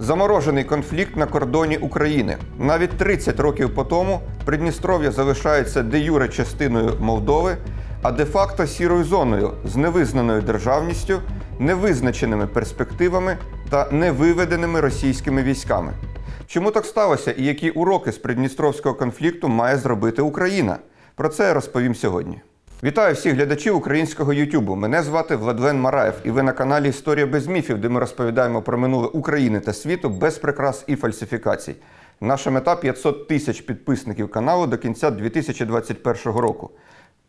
Заморожений конфлікт на кордоні України. Навіть 30 років по тому Придністров'я залишається де юре частиною Молдови, а де-факто сірою зоною з невизнаною державністю, невизначеними перспективами та невиведеними російськими військами. Чому так сталося і які уроки з придністровського конфлікту має зробити Україна? Про це я розповім сьогодні. Вітаю всіх глядачів українського Ютубу. Мене звати Владлен Мараєв, і ви на каналі Історія без міфів, де ми розповідаємо про минуле України та світу без прикрас і фальсифікацій. Наша мета 500 тисяч підписників каналу до кінця 2021 року.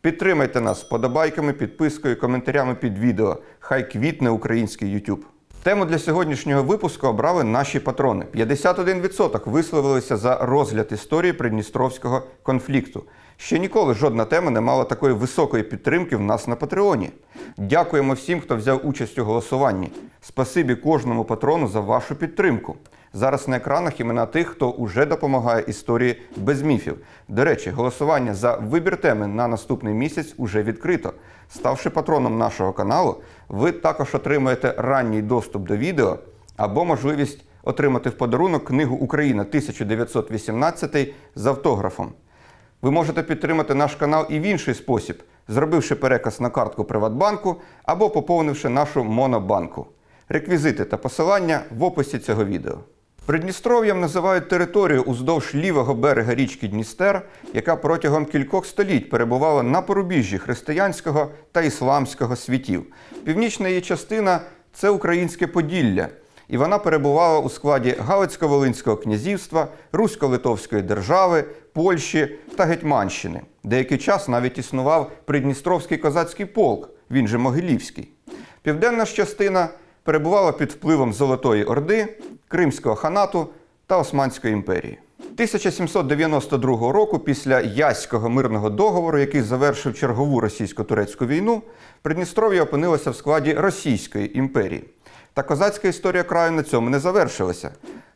Підтримайте нас вподобайками, підпискою, коментарями під відео. Хай квітне український YouTube. Тему для сьогоднішнього випуску обрали наші патрони. 51% висловилися за розгляд історії Придністровського конфлікту. Ще ніколи жодна тема не мала такої високої підтримки в нас на Патреоні. Дякуємо всім, хто взяв участь у голосуванні. Спасибі кожному патрону за вашу підтримку. Зараз на екранах імена тих, хто уже допомагає історії без міфів. До речі, голосування за вибір теми на наступний місяць уже відкрито. Ставши патроном нашого каналу, ви також отримаєте ранній доступ до відео або можливість отримати в подарунок книгу Україна 1918 з автографом. Ви можете підтримати наш канал і в інший спосіб, зробивши переказ на картку Приватбанку або поповнивши нашу монобанку. Реквізити та посилання в описі цього відео. Придністров'ям називають територію уздовж лівого берега річки Дністер, яка протягом кількох століть перебувала на порубіжжі християнського та ісламського світів. Північна її частина це українське Поділля, і вона перебувала у складі Галицько-Волинського князівства, Русько-Литовської держави, Польщі та Гетьманщини. Деякий час навіть існував Придністровський козацький полк, він же Могилівський. Південна ж частина перебувала під впливом Золотої Орди, Кримського ханату та Османської імперії. 1792 року, після Яського мирного договору, який завершив чергову російсько-турецьку війну, Придністров'я опинилося в складі Російської імперії. Та козацька історія краю на цьому не завершилася.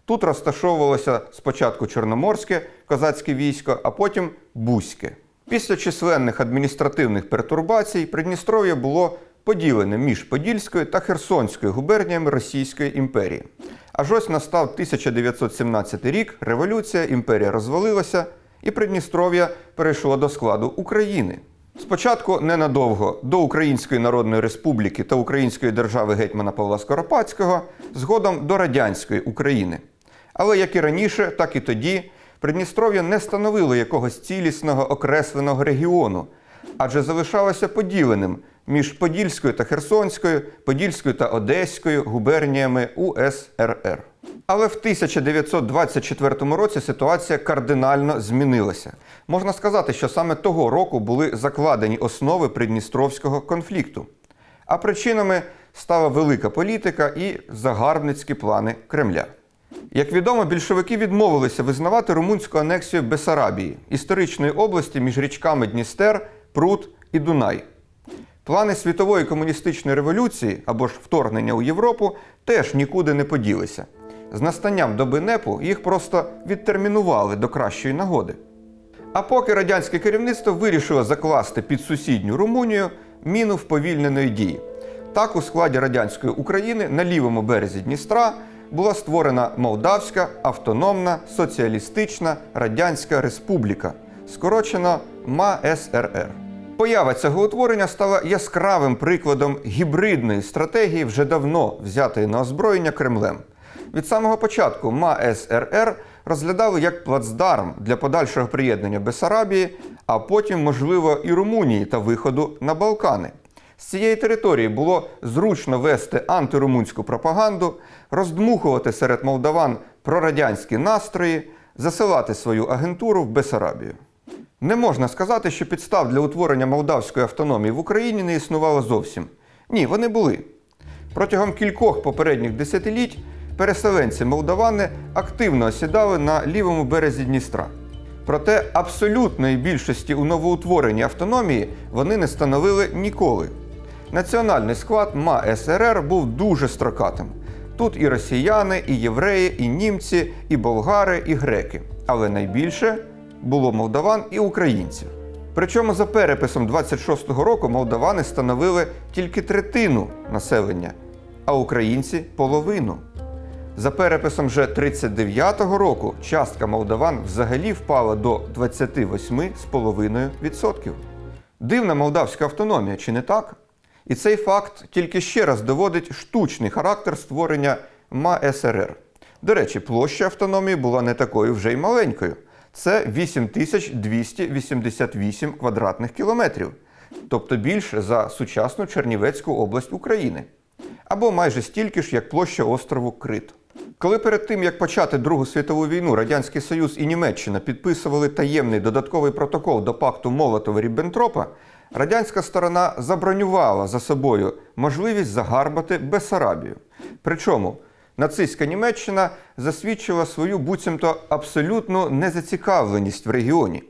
Тут розташовувалося спочатку Чорноморське козацьке військо, а потім Бузьке. Після численних адміністративних пертурбацій Придністров'я було поділене між Подільською та Херсонською губерніями Російської імперії. Аж ось настав 1917 рік, революція, імперія розвалилася, і Придністров'я перейшло до складу України. Спочатку ненадовго до Української Народної Республіки та Української держави гетьмана Павла Скоропадського, згодом до радянської України. Але як і раніше, так і тоді Придністров'я не становило якогось цілісного окресленого регіону, адже залишалося поділеним між Подільською та Херсонською, Подільською та Одеською губерніями УСРР. Але в 1924 році ситуація кардинально змінилася. Можна сказати, що саме того року були закладені основи придністровського конфлікту. А причинами стала велика політика і загарбницькі плани Кремля. Як відомо, більшовики відмовилися визнавати румунську анексію Бесарабії, історичної області між річками Дністер, Прут і Дунай. Плани світової комуністичної революції або ж вторгнення у Європу теж нікуди не поділися. З настанням доби непу їх просто відтермінували до кращої нагоди. А поки радянське керівництво вирішило закласти під сусідню Румунію міну вповільненої дії. Так, у складі радянської України на лівому березі Дністра була створена Молдавська автономна соціалістична радянська республіка, скорочено МАСРР. Поява цього утворення стала яскравим прикладом гібридної стратегії, вже давно взятої на озброєння Кремлем. Від самого початку МАСРР розглядали як плацдарм для подальшого приєднання Бесарабії, а потім, можливо, і Румунії та виходу на Балкани. З цієї території було зручно вести антирумунську пропаганду, роздмухувати серед молдаван прорадянські настрої, засилати свою агентуру в Бесарабію. Не можна сказати, що підстав для утворення молдавської автономії в Україні не існувало зовсім. Ні, вони були. Протягом кількох попередніх десятиліть переселенці молдавани активно осідали на лівому березі Дністра. Проте абсолютної більшості у новоутвореній автономії вони не становили ніколи. Національний склад МА СРР був дуже строкатим. Тут і росіяни, і євреї, і німці, і болгари, і греки. Але найбільше було молдаван і українців. Причому за переписом 26-го року молдавани становили тільки третину населення, а українці половину. За переписом вже 39-го року частка молдаван взагалі впала до 28,5%. Дивна молдавська автономія, чи не так? І цей факт тільки ще раз доводить штучний характер створення МА СРР. До речі, площа автономії була не такою вже й маленькою. Це 8288 квадратних кілометрів, тобто більше за сучасну Чернівецьку область України, або майже стільки ж, як площа острову Крит. Коли перед тим, як почати Другу світову війну, Радянський Союз і Німеччина підписували таємний додатковий протокол до пакту Молотова-Ріббентропа, радянська сторона забронювала за собою можливість загарбати Бесарабію. Причому нацистська Німеччина засвідчила свою буцімто абсолютну незацікавленість в регіоні.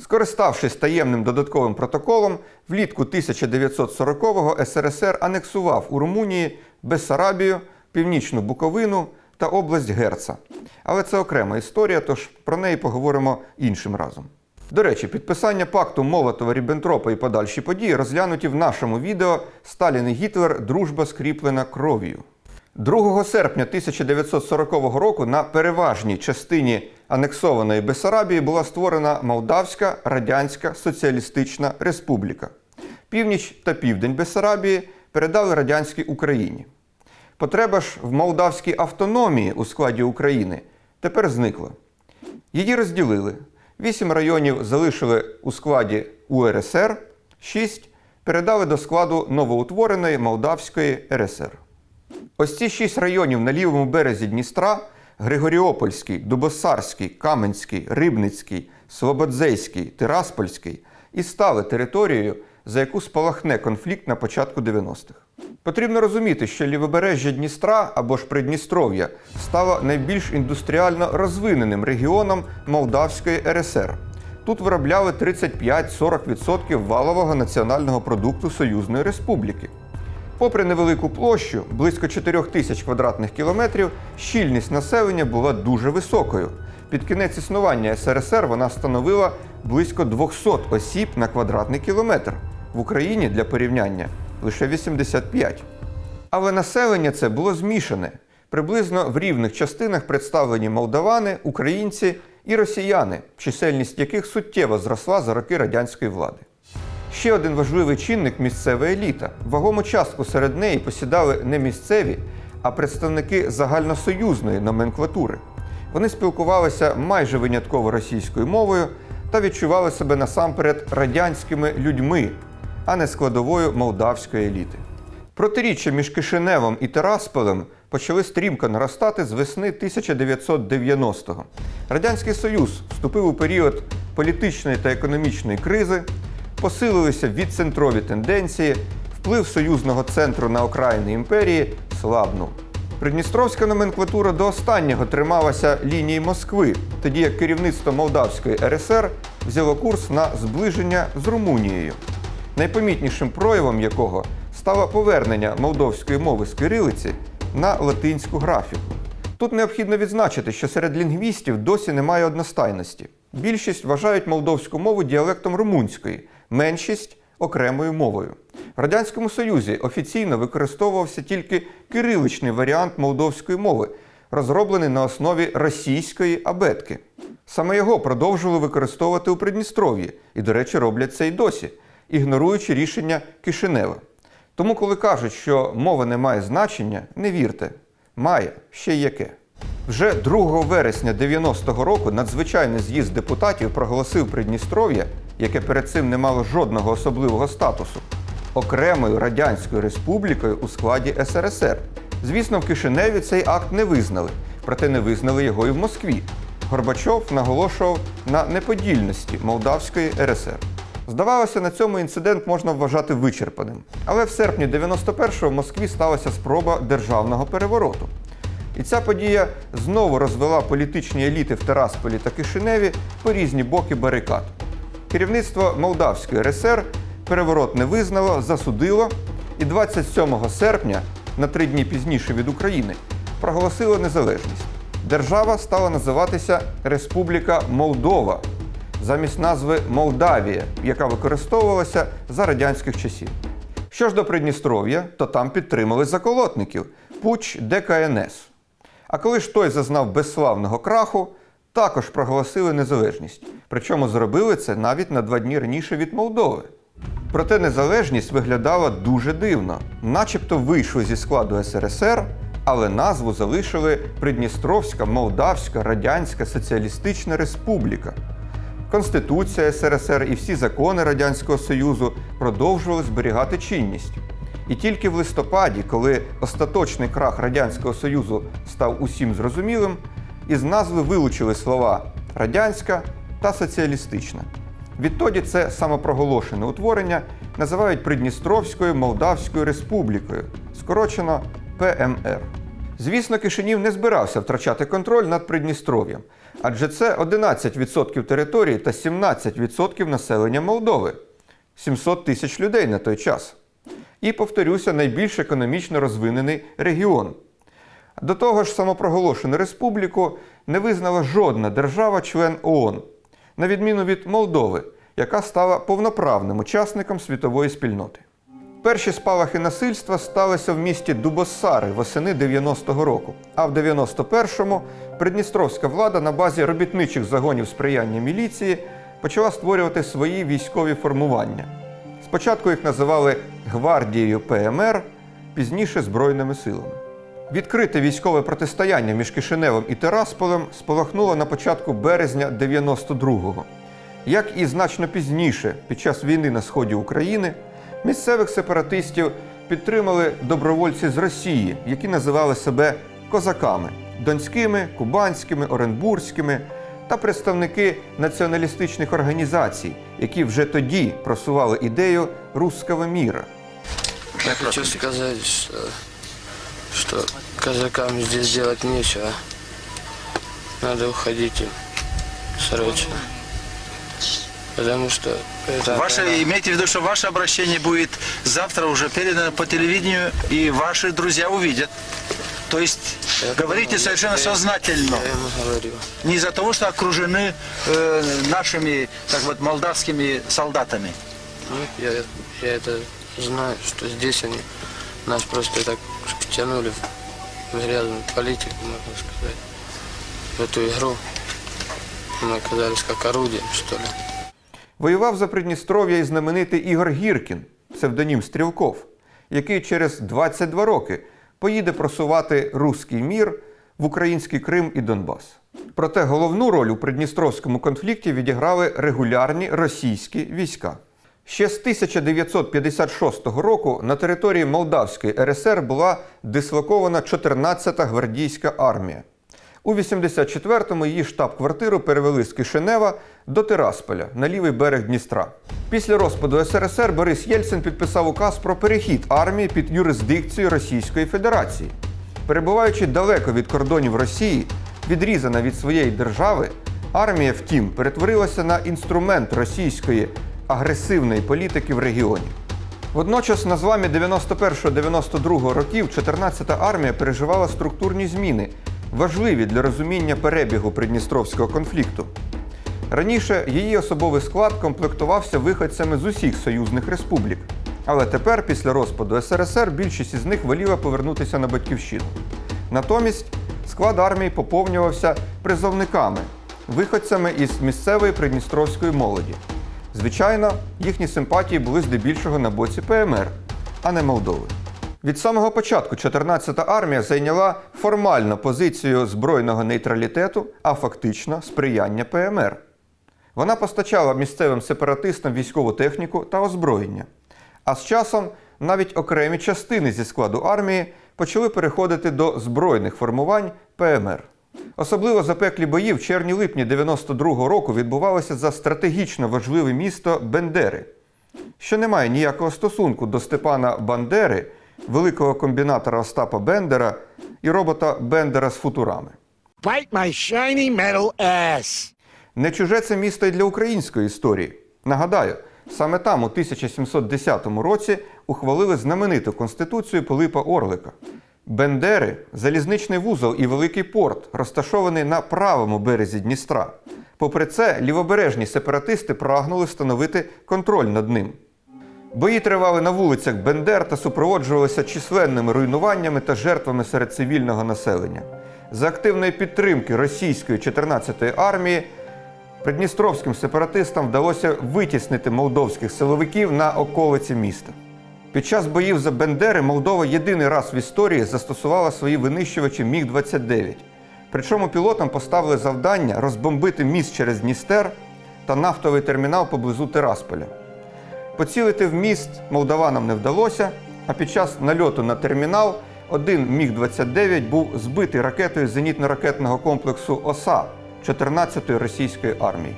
Скориставшись таємним додатковим протоколом, влітку 1940-го СРСР анексував у Румунії Бессарабію, Північну Буковину та область Герца. Але це окрема історія, тож про неї поговоримо іншим разом. До речі, підписання пакту Молотова Ріббентропа і подальші події розглянуті в нашому відео Сталін і Гітлер Дружба скріплена кров'ю. 2 серпня 1940 року на переважній частині анексованої Бесарабії була створена Молдавська Радянська Соціалістична Республіка. Північ та південь Бесарабії передали радянській Україні. Потреба ж в молдавській автономії у складі України тепер зникла. Її розділили. Вісім районів залишили у складі УРСР, шість передали до складу новоутвореної Молдавської РСР. Ось ці шість районів на лівому березі Дністра Григоріопольський, Дубосарський, Каменський, Рибницький, Слободзейський, Тираспольський і стали територією, за яку спалахне конфлікт на початку 90-х. Потрібно розуміти, що лівобережжя Дністра або ж Придністров'я стало найбільш індустріально розвиненим регіоном Молдавської РСР. Тут виробляли 35-40% валового національного продукту Союзної Республіки. Попри невелику площу, близько 4 тисяч квадратних кілометрів, щільність населення була дуже високою. Під кінець існування СРСР вона становила близько 200 осіб на квадратний кілометр. В Україні для порівняння лише 85. Але населення це було змішане. Приблизно в рівних частинах представлені молдавани, українці і росіяни, чисельність яких суттєво зросла за роки радянської влади. Ще один важливий чинник місцева еліта. Вагому частку серед неї посідали не місцеві, а представники загальносоюзної номенклатури. Вони спілкувалися майже винятково російською мовою та відчували себе насамперед радянськими людьми, а не складовою молдавської еліти. Протиріччя між Кишиневом і Терасполем почали стрімко наростати з весни 1990-го. Радянський Союз вступив у період політичної та економічної кризи, посилилися відцентрові тенденції, вплив союзного центру на окраїни імперії слабнув. Придністровська номенклатура до останнього трималася лінії Москви, тоді як керівництво Молдавської РСР взяло курс на зближення з Румунією, найпомітнішим проявом якого стало повернення молдовської мови з кирилиці на латинську графіку. Тут необхідно відзначити, що серед лінгвістів досі немає одностайності. Більшість вважають молдовську мову діалектом румунської, меншість окремою мовою. В Радянському Союзі офіційно використовувався тільки кириличний варіант молдовської мови, розроблений на основі російської абетки. Саме його продовжували використовувати у Придністров'ї і, до речі, роблять це й досі, ігноруючи рішення Кишинева. Тому, коли кажуть, що мова не має значення, не вірте. Має ще яке. Вже 2 вересня 90-го року надзвичайний з'їзд депутатів проголосив Придністров'я, яке перед цим не мало жодного особливого статусу, окремою радянською республікою у складі СРСР. Звісно, в Кишиневі цей акт не визнали, проте не визнали його і в Москві. Горбачов наголошував на неподільності Молдавської РСР. Здавалося, на цьому інцидент можна вважати вичерпаним. Але в серпні 91-го в Москві сталася спроба державного перевороту. І ця подія знову розвела політичні еліти в Терасполі та Кишиневі по різні боки барикад. Керівництво Молдавської РСР переворот не визнало, засудило і 27 серпня, на три дні пізніше від України, проголосило незалежність. Держава стала називатися Республіка Молдова замість назви Молдавія, яка використовувалася за радянських часів. Що ж до Придністров'я, то там підтримали заколотників Пуч ДКНС. А коли ж той зазнав безславного краху, також проголосили незалежність. Причому зробили це навіть на два дні раніше від Молдови. Проте незалежність виглядала дуже дивно, начебто вийшли зі складу СРСР, але назву залишили Придністровська Молдавська Радянська Соціалістична Республіка. Конституція СРСР і всі закони Радянського Союзу продовжували зберігати чинність. І тільки в листопаді, коли остаточний крах Радянського Союзу став усім зрозумілим, із назви вилучили слова радянська та соціалістична. Відтоді це самопроголошене утворення називають Придністровською Молдавською Республікою, скорочено ПМР. Звісно, Кишинів не збирався втрачати контроль над Придністров'ям, адже це 11% території та 17% населення Молдови 700 тисяч людей на той час. І, повторюся, найбільш економічно розвинений регіон. До того ж, самопроголошену республіку не визнала жодна держава-член ООН, на відміну від Молдови, яка стала повноправним учасником світової спільноти. Перші спалахи насильства сталися в місті Дубоссари восени 90-го року, а в 91-му придністровська влада на базі робітничих загонів сприяння міліції почала створювати свої військові формування. Спочатку їх називали гвардією ПМР, пізніше Збройними силами. Відкрите військове протистояння між Кишиневом і Терасполем спалахнуло на початку березня 92-го. Як і значно пізніше, під час війни на сході України, місцевих сепаратистів підтримали добровольці з Росії, які називали себе козаками донськими, кубанськими, оренбурзькими та представники націоналістичних організацій, які вже тоді просували ідею русского міра. Я хочу сказать, что, что казакам здесь делать нечего. Надо уходить срочно. Потому что это Ваше, имейте в виду, что ваше обращение будет завтра уже передано по телевидению, и ваши друзья увидят. То есть Я говорите понял, совершенно я- сознательно. я. Не из-за того, что окружены э, нашими, так вот, молдавскими солдатами. Ну, я, я это знаю, что здесь они нас просто так втянули в, в грязную политику, можно сказать. В эту игру. Мы оказались как орудием, что ли. Воював за Придністров'я і знаменитий Ігор Гіркін, псевдонім Стрілков, який через 22 роки поїде просувати руський мір в український Крим і Донбас. Проте головну роль у придністровському конфлікті відіграли регулярні російські війська. Ще з 1956 року на території Молдавської РСР була дислокована 14-та гвардійська армія. У 84-му її штаб-квартиру перевели з Кишинева до Тирасполя на лівий берег Дністра. Після розпаду СРСР Борис Єльцин підписав указ про перехід армії під юрисдикцію Російської Федерації. Перебуваючи далеко від кордонів Росії, відрізана від своєї держави, армія, втім, перетворилася на інструмент російської агресивної політики в регіоні. Водночас на зламі 91-92 років 14-та армія переживала структурні зміни, важливі для розуміння перебігу придністровського конфлікту. Раніше її особовий склад комплектувався виходцями з усіх союзних республік. Але тепер, після розпаду СРСР, більшість із них воліла повернутися на батьківщину. Натомість склад армії поповнювався призовниками, виходцями із місцевої придністровської молоді. Звичайно, їхні симпатії були здебільшого на боці ПМР, а не Молдови. Від самого початку 14-та армія зайняла формально позицію збройного нейтралітету, а фактично сприяння ПМР. Вона постачала місцевим сепаратистам військову техніку та озброєння. А з часом навіть окремі частини зі складу армії почали переходити до збройних формувань ПМР. Особливо запеклі бої в червні-липні 92-го року відбувалися за стратегічно важливе місто Бендери, що не має ніякого стосунку до Степана Бандери, великого комбінатора Остапа Бендера і робота Бендера з футурами. Bite my shiny metal ass. Не чуже це місто й для української історії. Нагадаю, саме там у 1710 році ухвалили знамениту конституцію Пилипа Орлика. Бендери залізничний вузол і великий порт, розташований на правому березі Дністра. Попри це, лівобережні сепаратисти прагнули встановити контроль над ним. Бої тривали на вулицях Бендер та супроводжувалися численними руйнуваннями та жертвами серед цивільного населення. За активної підтримки російської 14-ї армії придністровським сепаратистам вдалося витіснити молдовських силовиків на околиці міста. Під час боїв за Бендери Молдова єдиний раз в історії застосувала свої винищувачі Міг-29. Причому пілотам поставили завдання розбомбити міст через Дністер та нафтовий термінал поблизу Терасполя. Поцілити в міст молдаванам не вдалося, а під час нальоту на термінал один Міг-29 був збитий ракетою зенітно-ракетного комплексу ОСА 14-ї російської армії.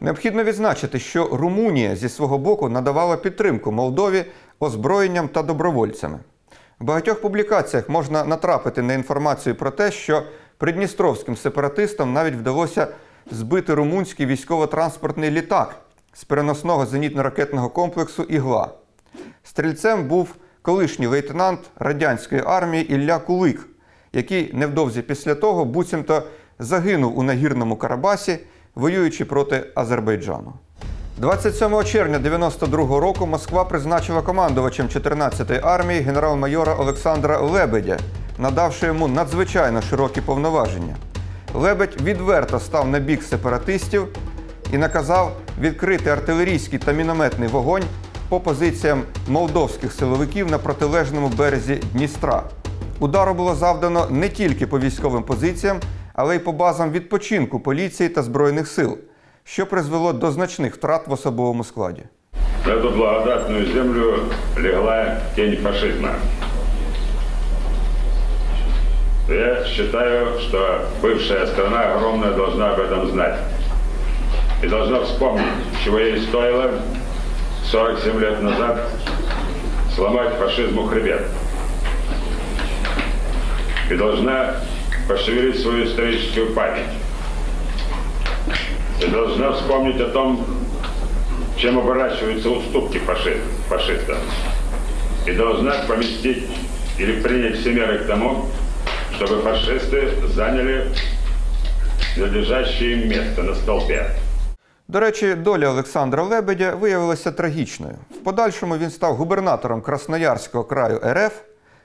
Необхідно відзначити, що Румунія зі свого боку надавала підтримку Молдові озброєнням та добровольцями. В багатьох публікаціях можна натрапити на інформацію про те, що придністровським сепаратистам навіть вдалося збити румунський військово-транспортний літак з переносного зенітно-ракетного комплексу Ігла. Стрільцем був колишній лейтенант радянської армії Ілля Кулик, який невдовзі після того буцімто загинув у нагірному Карабасі, воюючи проти Азербайджану. 27 червня 92 року Москва призначила командувачем 14-ї армії генерал-майора Олександра Лебедя, надавши йому надзвичайно широкі повноваження. Лебедь відверто став на бік сепаратистів і наказав відкрити артилерійський та мінометний вогонь по позиціям молдовських силовиків на протилежному березі Дністра. Удару було завдано не тільки по військовим позиціям, але й по базам відпочинку поліції та збройних сил, що призвело до значних втрат в особовому складі. На эту благодатную землю легла тень фашизма. Я считаю, что бывшая страна огромная должна об этом знать. И должна вспомнить, чего ей стоило 47 лет назад сломать фашизму хребет. И должна пошевелить свою историческую память. И должна вспомнить о том, чем оборачиваются уступки фаши- фашистам. И должна поместить или принять все меры к тому, чтобы фашисты заняли надлежащее место на столбе. До речі, доля Олександра Лебедя виявилася трагічною. В подальшому він став губернатором Красноярського краю РФ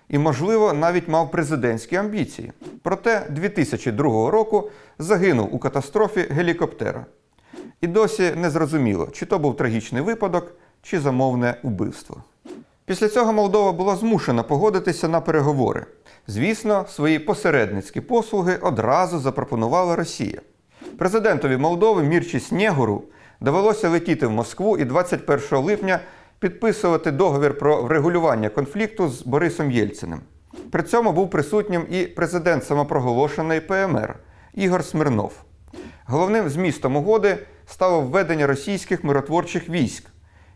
і, можливо, навіть мав президентські амбіції. Проте 2002 року загинув у катастрофі гелікоптера. І досі не зрозуміло, чи то був трагічний випадок, чи замовне убивство. Після цього Молдова була змушена погодитися на переговори. Звісно, свої посередницькі послуги одразу запропонувала Росія. Президентові Молдови Мірчі Снєгуру довелося летіти в Москву і 21 липня підписувати договір про врегулювання конфлікту з Борисом Єльциним. При цьому був присутнім і президент самопроголошеної ПМР Ігор Смирнов. Головним змістом угоди стало введення російських миротворчих військ,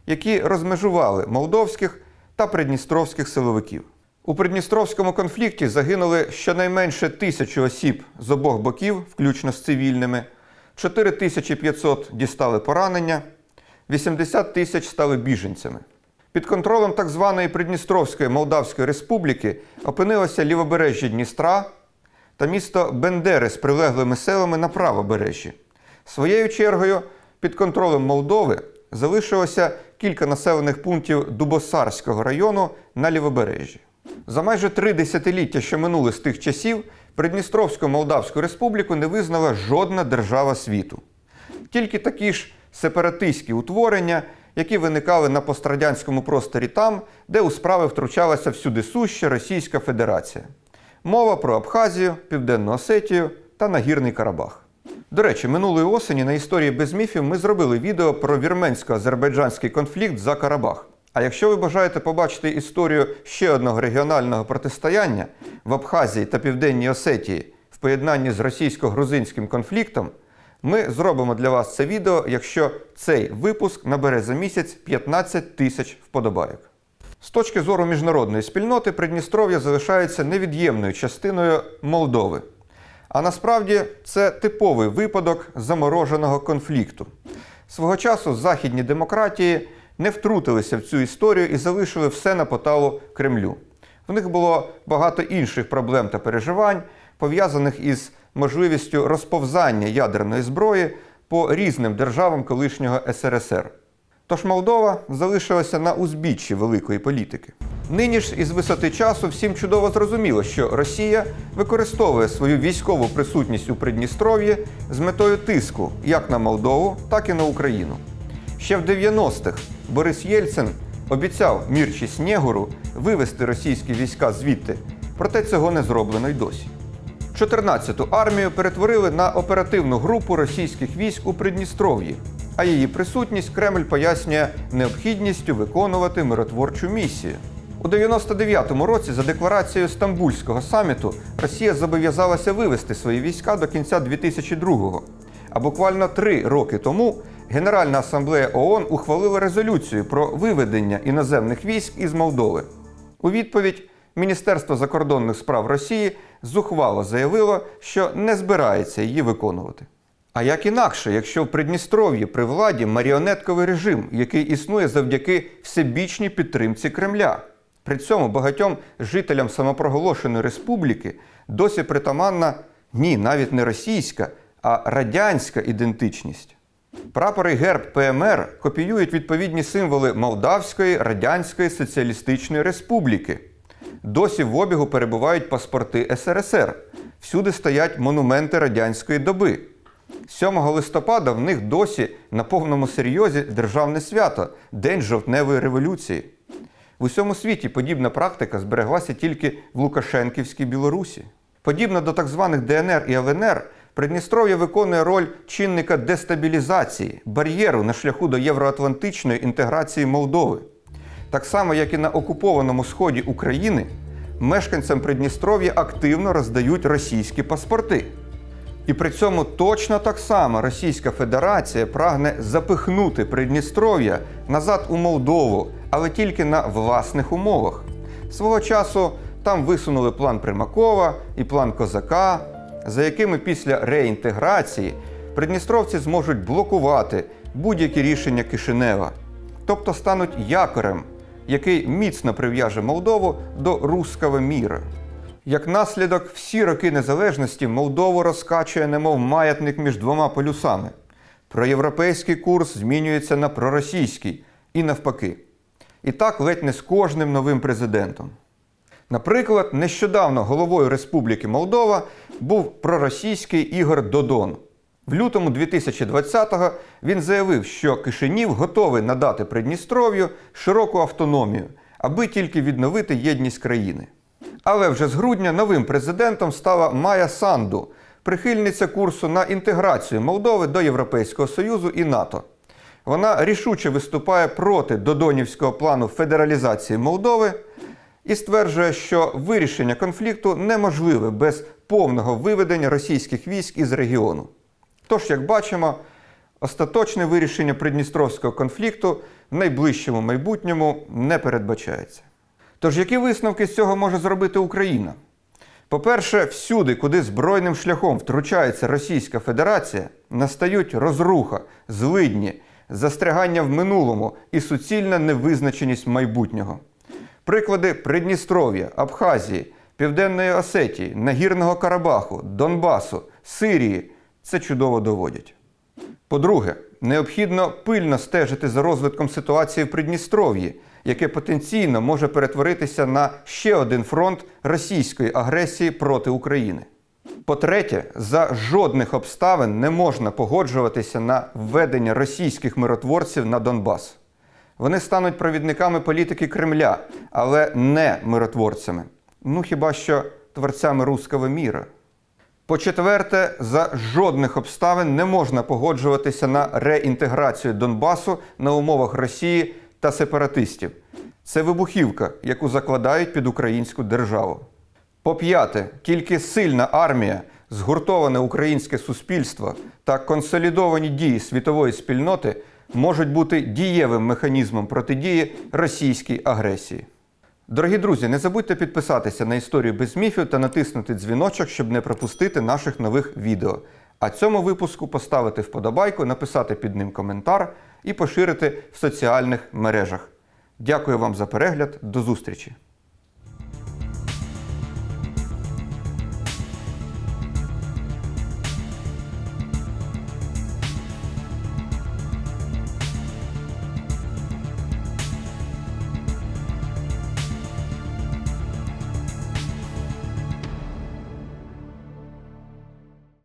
які розмежували молдовських та придністровських силовиків. У придністровському конфлікті загинули щонайменше тисячу осіб з обох боків, включно з цивільними, 4500 дістали поранення, 80 тисяч стали біженцями. Під контролем так званої Придністровської Молдавської Республіки опинилося лівобережжя Дністра та місто Бендери з прилеглими селами на правобережжі. Своєю чергою, під контролем Молдови залишилося кілька населених пунктів Дубосарського району на лівобережжі. За майже три десятиліття, що минули з тих часів, Придністровську Молдавську Республіку не визнала жодна держава світу. Тільки такі ж сепаратистські утворення, які виникали на пострадянському просторі там, де у справи втручалася всюди суща Російська Федерація. Мова про Абхазію, Південну Осетію та Нагірний Карабах. До речі, минулої осені на історії без міфів ми зробили відео про вірменсько-азербайджанський конфлікт за Карабах. А якщо ви бажаєте побачити історію ще одного регіонального протистояння в Абхазії та Південній Осетії в поєднанні з російсько-грузинським конфліктом, ми зробимо для вас це відео, якщо цей випуск набере за місяць 15 тисяч вподобайок. З точки зору міжнародної спільноти, Придністров'я залишається невід'ємною частиною Молдови. А насправді це типовий випадок замороженого конфлікту. Свого часу західні демократії не втрутилися в цю історію і залишили все на поталу Кремлю. В них було багато інших проблем та переживань, пов'язаних із можливістю розповзання ядерної зброї по різним державам колишнього СРСР. Тож Молдова залишилася на узбіччі великої політики. Нині ж із висоти часу всім чудово зрозуміло, що Росія використовує свою військову присутність у Придністров'ї з метою тиску як на Молдову, так і на Україну. Ще в 90-х Борис Єльцин обіцяв Мірчі Снєгуру вивести російські війська звідти, проте цього не зроблено й досі. 14-ту армію перетворили на оперативну групу російських військ у Придністров'ї, а її присутність Кремль пояснює необхідністю виконувати миротворчу місію. У 99-му році за декларацією Стамбульського саміту Росія зобов'язалася вивести свої війська до кінця 2002-го. А буквально три роки тому Генеральна асамблея ООН ухвалила резолюцію про виведення іноземних військ із Молдови. У відповідь Міністерство закордонних справ Росії зухвало заявило, що не збирається її виконувати. А як інакше, якщо в Придністров'ї при владі маріонетковий режим, який існує завдяки всебічній підтримці Кремля? При цьому багатьом жителям самопроголошеної республіки досі притаманна ні, навіть не російська, а радянська ідентичність. Прапор і герб ПМР копіюють відповідні символи Молдавської Радянської Соціалістичної Республіки. Досі в обігу перебувають паспорти СРСР. Всюди стоять монументи радянської доби. 7 листопада в них досі на повному серйозі державне свято День жовтневої революції. В усьому світі подібна практика збереглася тільки в Лукашенківській Білорусі. Подібно до так званих ДНР і ЛНР, Придністров'я виконує роль чинника дестабілізації, бар'єру на шляху до євроатлантичної інтеграції Молдови. Так само, як і на окупованому сході України, мешканцям Придністров'я активно роздають російські паспорти. І при цьому точно так само Російська Федерація прагне запихнути Придністров'я назад у Молдову, але тільки на власних умовах. Свого часу там висунули план Примакова і план Козака, за якими після реінтеграції придністровці зможуть блокувати будь-які рішення Кишинева, тобто стануть якорем, який міцно прив'яже Молдову до руского міра. Як наслідок, всі роки незалежності Молдову розкачує, немов маятник між двома полюсами. Проєвропейський курс змінюється на проросійський і навпаки. І так ледь не з кожним новим президентом. Наприклад, нещодавно головою Республіки Молдова був проросійський Ігор Додон. В лютому 2020-го він заявив, що Кишинів готовий надати Придністров'ю широку автономію, аби тільки відновити єдність країни. Але вже з грудня новим президентом стала Майя Санду, прихильниця курсу на інтеграцію Молдови до Європейського Союзу і НАТО. Вона рішуче виступає проти Додонівського плану федералізації Молдови і стверджує, що вирішення конфлікту неможливе без повного виведення російських військ із регіону. Тож, як бачимо, остаточне вирішення придністровського конфлікту в найближчому майбутньому не передбачається. Тож, які висновки з цього може зробити Україна? По-перше, всюди, куди збройним шляхом втручається Російська Федерація, настають розруха, злидні, застрягання в минулому і суцільна невизначеність майбутнього. Приклади Придністров'я, Абхазії, Південної Осетії, Нагірного Карабаху, Донбасу, Сирії це чудово доводять. По-друге, необхідно пильно стежити за розвитком ситуації в Придністров'ї, яке потенційно може перетворитися на ще один фронт російської агресії проти України. По-третє, за жодних обставин не можна погоджуватися на введення російських миротворців на Донбас. Вони стануть провідниками політики Кремля, але не миротворцями. Ну хіба що творцями руського міра. По-четверте, за жодних обставин не можна погоджуватися на реінтеграцію Донбасу на умовах Росії та сепаратистів. Це вибухівка, яку закладають під українську державу. По-п'яте, тільки сильна армія, згуртоване українське суспільство та консолідовані дії світової спільноти можуть бути дієвим механізмом протидії російській агресії. Дорогі друзі, не забудьте підписатися на історію без міфів та натиснути дзвіночок, щоб не пропустити наших нових відео. А цьому випуску поставити вподобайку, написати під ним коментар і поширити в соціальних мережах. Дякую вам за перегляд. До зустрічі!